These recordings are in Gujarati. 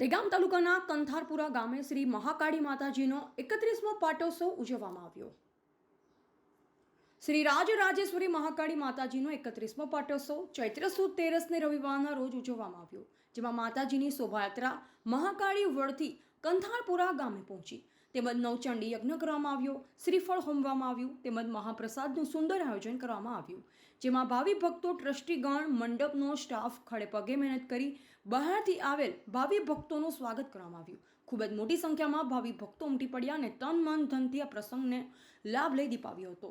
દેગામ તાલુકાના કંથારપુરા ગામે શ્રી મહાકાળી માતાજીનો એકત્રીસમો પાટોત્સવ ઉજવવામાં આવ્યો. શ્રી રાજરાજેશ્વરી મહાકાળી માતાજીનો એકત્રીસમો પાટોત્સવ ચૈત્ર સુદ તેરસને રવિવારના રોજ ઉજવવામાં આવ્યો, જેમાં માતાજીની શોભાયાત્રા મહાકાળી વળથી કંથારપુરા ગામે પહોંચી. તેમજ નવચંડી યજ્ઞ કરવામાં આવ્યો, શ્રીફળ હોમવામાં આવ્યું, તેમજ મહાપ્રસાદનું સુંદર આયોજન કરવામાં આવ્યું, જેમાં ભાવિ ભક્તો ટ્રસ્ટીગણ મંડપનો સ્ટાફ ખડે પગે મહેનત કરી બહારથી આવેલ ભાવિ ભક્તોનું સ્વાગત કરવામાં આવ્યું. ખૂબ જ મોટી સંખ્યામાં ભાવિ ભક્તો ઉમટી પડ્યા અને તન, મન, ધનથી આ પ્રસંગને લાભ લઈ દીપાવ્યો હતો.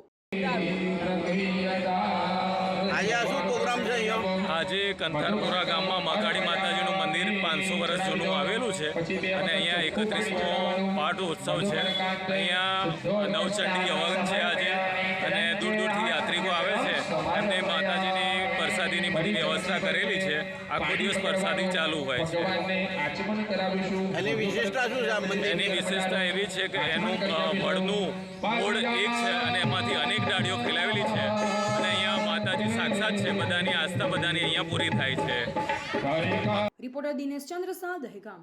આજે કંથારપુરા ગામમાં મહાકાળી માતાજીનું મંદિર પાંચસો વર્ષ જૂનું આવેલું છે. અને અહીંયા એકત્રીસમો પાઠ ઉત્સવ છે. અહીંયા નવચંડી હવન છે આજે. અને દૂર દૂરથી યાત્રિકો આવે છે. એમને માતાજીની પ્રસાદીની બધી વ્યવસ્થા કરેલી છે. આખો દિવસ પ્રસાદી ચાલુ હોય છે. એની વિશેષતા શું છે એની વિશેષતા એવી છે કે એનું વડનું મૂળ એક છે અને એમાંથી અનેક ડાળીઓ અને સાક્ષાત છે બધાની આસ્થા બધાની અહીંયા પૂરી થાય છે. રિપોર્ટર દિનેશ ચંદ્ર શાહ દહેગામ.